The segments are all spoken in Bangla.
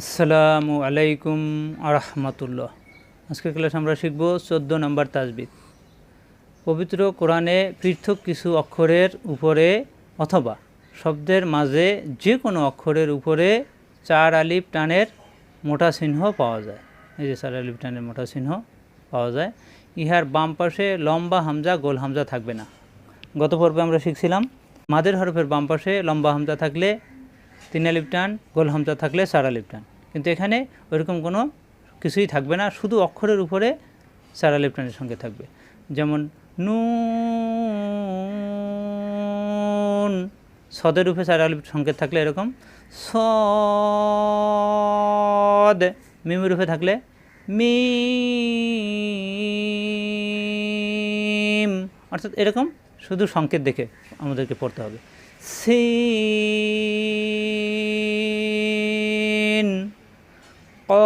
আসসালামু আলাইকুম আরহামতুল্লাহ। আজকের ক্লাস আমরা শিখব চোদ্দ নম্বর তাজবিদ। পবিত্র কোরআনে পৃথক কিছু অক্ষরের উপরে অথবা শব্দের মাঝে যে কোনো অক্ষরের উপরে চার আলিফ টানের মোটা চিহ্ন পাওয়া যায়। এই যে চার আলিফ টানের মোটা চিহ্ন পাওয়া যায়। ইহার বাম পাশে লম্বা হামজা, গোল হামজা থাকবে না। গত পর্বে আমরা শিখছিলাম মাদের হরফের বাম পাশে লম্বা হামজা থাকলে তিন আলিফ টান গোল হামজা থাকলে চার আলিফ টান কিন্তু এখানে ওইরকম কোনো কিছুই থাকবে না, শুধু অক্ষরের উপরে চার আলিফ টানের সঙ্গে থাকবে। যেমন নুন, সদের রূপে চার আলিফ সংকেত থাকলে এরকম, সদ, মিমের রূপে থাকলে মিম। অর্থাৎ এরকম শুধু সংকেত দেখে আমাদেরকে পড়তে হবে। সিন কফ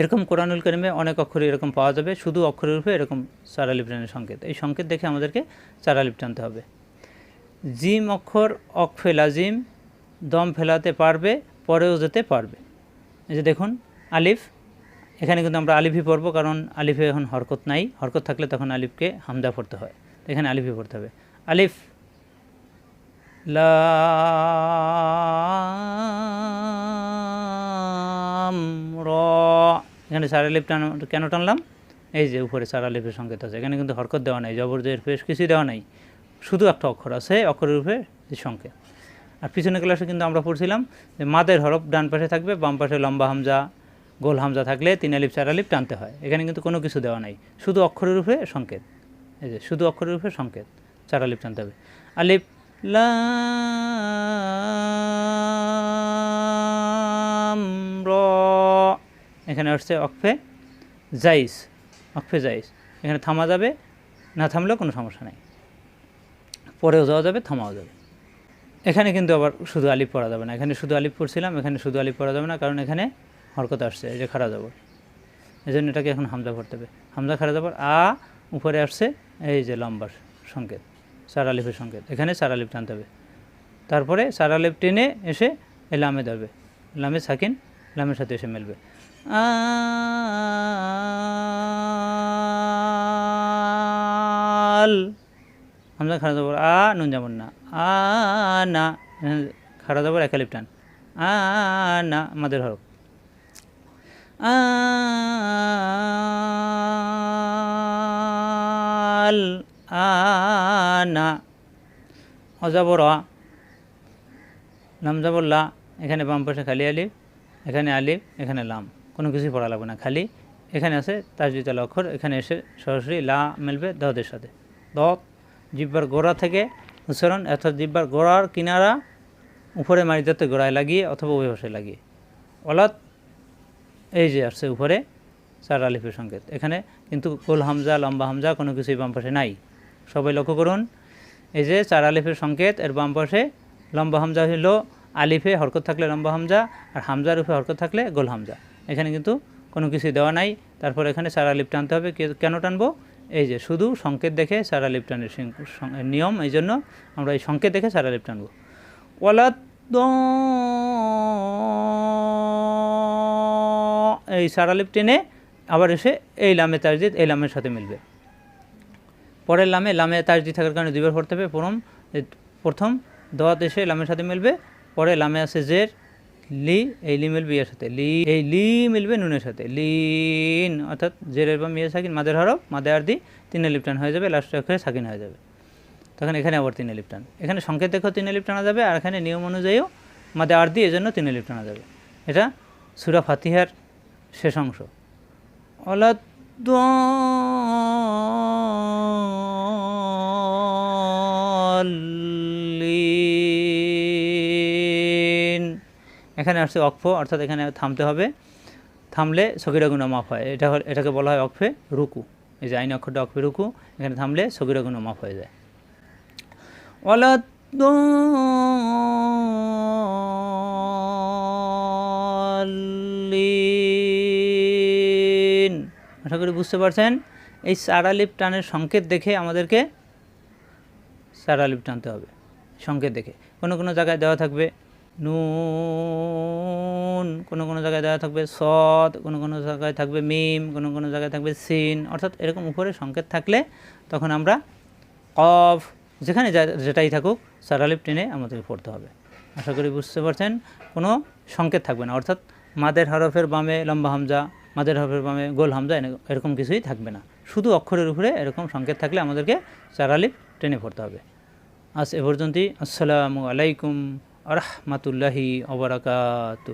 এরকম কোরআনুল করিমে অনেক অক্ষর এরকম পাওয়া যাবে, শুধু অক্ষরের উপরে এরকম চারা লিপটানের সংকেত। এই সংকেত দেখে আমাদেরকে চারা লিপ টানতে হবে। জিম অক্ষর অক ফেলা জিম, দম ফেলাতে পারবে, পরেও যেতে পারবে। এই যে দেখুন, আলিফ এখানে কিন্তু আমরা আলিফই পড়ব, কারণ আলিফে এখন হরকত নাই। হরকত থাকলে তখন আলিফকে হামদা পড়তে হয়। এখানে আলিফি পড়তে হবে। আলিফ, লাম, র। এখানে সার আলিফ টান, কেন টানলাম? এই যে উপরে চার আলিফের সংকেত আছে। এখানে কিন্তু হরকত দেওয়া নাই জবরদের পেশ কিছুই দেওয়া নাই। শুধু একটা অক্ষর আছে, অক্ষরের উপরে সংকেত। আর পিছনে ক্লাসে কিন্তু আমরা পড়ছিলাম যে মাদের হরফ ডান পাশে থাকবে, বাম পাশে লম্বা হামজা গোল হামজা থাকলে তিন আলিফ, চার আলিফ টানতে হয়। এখানে কিন্তু কোনো কিছু দেওয়া নাই। শুধু অক্ষরের রূপে সংকেত। এই যে, শুধু অক্ষরের রূপে সংকেত। চার আলিফ টানতে হবে। র। এখানে আসছে অক্ষে জাইস। অক্ষে জাইস। এখানে থামা যাবে। না থামলেও কোনো সমস্যা নেই। পরেও যাওয়া যাবে, থামাও যাবে। এখানে কিন্তু আবার শুধু আলিফ পড়া যাবে না। এখানে শুধু আলিফ পড়ছিলাম, এখানে শুধু আলিফ পড়া যাবে না, কারণ এখানে হরকত আসছে, এই যে খাড়া যাবর এই জন্য এটাকে এখন হামজা পড়তে হবে। হামজা, খাড়া যাবর আ, উপরে আসছে, এই যে লম্বার সংকেত চার আলিফের সংকেত। এখানে চার আলিফ টানতে হবে। তারপরে চার আলিফ টেনে এসে এই লামে ধরবে। লামে সাকিন, লামের সাথে এসে মেলবে। আল। হামজা, খাড়া যাবর আ, নুন যেমন না। আ, না। এখানে খাড়া যাবর এক আলিফ টান। আ, না আমাদের হরফ। আল আনা। অজাবর আ। লাম যাবর লা। এখানে বাম খালি আলিফ, এখানে আলিফ, এখানে লাম। কোনো কিছুই পড়া লাগবে না, খালি এখানে আছে তাজবিতাল অক্ষর এখানে এসে সরাসরি লা মেলবে দদের সাথে। দ জিব্বার গোড়া থেকে উচ্চারণ, অর্থাৎ জিব্বার গোড়ার কিনারা উপরে মারিদাতে গোড়ায় লাগিয়ে অথবা পাশে লাগিয়ে। অলাত এই যে আসছে উপরে চার আলিফের সংকেত। এখানে কিন্তু গোল হামজা, লম্বা হামজা কোনো কিছুই বাম পাশে নাই। সবাই লক্ষ্য করুন, এই যে চার আলিফের সংকেত, এর বাম পাশে লম্বা হামজা হলো আলিফে হরকত থাকলে লম্বা হামজা আর হামজার উপরে হরকত থাকলে গোল হামজা। এখানে কিন্তু কোনো কিছুই দেওয়া নাই। তারপর এখানে চার আলিফ টানতে হবে কেন টানবো? এই যে শুধু সংকেত দেখে চার আলিফ টানের নিয়ম, এই জন্য আমরা এই সংকেত দেখে চার আলিফ টানবো। ওয়ালাদ এই সারালিপ টেনে আবার এসে এই লামে তারজিদ এই লামের সাথে মিলবে। পরের লামে লামে তারজি থাকার কারণে দুইবার পড়তে হবে। প্রথম প্রথম দোয়াত এসে লামের সাথে মিলবে। পরে লামে আছে জের, লি, এই লি মিলবে ইয়ের সাথে। লি, এই লি মিলবে নুনের সাথে। লিন, অর্থাৎ জেরের বা মিয়ে সাকিন, মাদের হরফ, মাদে আর দি তিনে লিপটান হয়ে যাবে, লাস্টে অক্ষরে সাকিন হয়ে যাবে। তখন এখানে আবার তিন এলিপ টান। এখানে সংকেত দেখেও তিন এলিপ টানা যাবে, আর এখানে নিয়ম অনুযায়ীও মাদে আর দিয়ে এজন্য তিন এলিপ টানা যাবে। এটা সুরা ফাতিহার শেষ অংশ। অলাদ্দলিন এখানে আসছে অক্ফ অর্থাৎ এখানে থামতে হবে। থামলে সকিরা মাফ হয়। এটা এটাকে বলা হয় অক্ষে রুকু। এই যে আইন অক্ষরটা অক্ষে রুকু এখানে থামলে সকিরা মাফ হয়ে যায়। অলাদ্দলিন আশা করি বুঝতে পারছেন। এই চারালিপ টানের সংকেত দেখে আমাদেরকে চারালিপ টানতে হবে। সংকেত দেখে। কোনো কোনো জায়গায় দেওয়া থাকবে নুন, কোনো কোনো জায়গায় দেওয়া থাকবে সদ কোনো কোনো জায়গায় থাকবে মিম, কোনো কোনো জায়গায় থাকবে সিন। অর্থাৎ এরকম উপরে সংকেত থাকলে তখন আমরা কফ, যেখানে যেটাই থাকুক সারালিপ টেনে আমাদেরকে পড়তে হবে। আশা করি বুঝতে পারছেন। কোনো সংকেত থাকবে না। অর্থাৎ মাদের হরফের বামে লম্বা হামজা, মাদের হরফের বামে গোল হামজা এরকম কিছুই থাকবে না। শুধু অক্ষরের উপরে এরকম সংকেত থাকলে আমাদেরকে চারালিপ টেনে পড়তে হবে। আজ এ পর্যন্তই। আসসালামু আলাইকুম আরহামাতুল্লাহি অবরাকাতু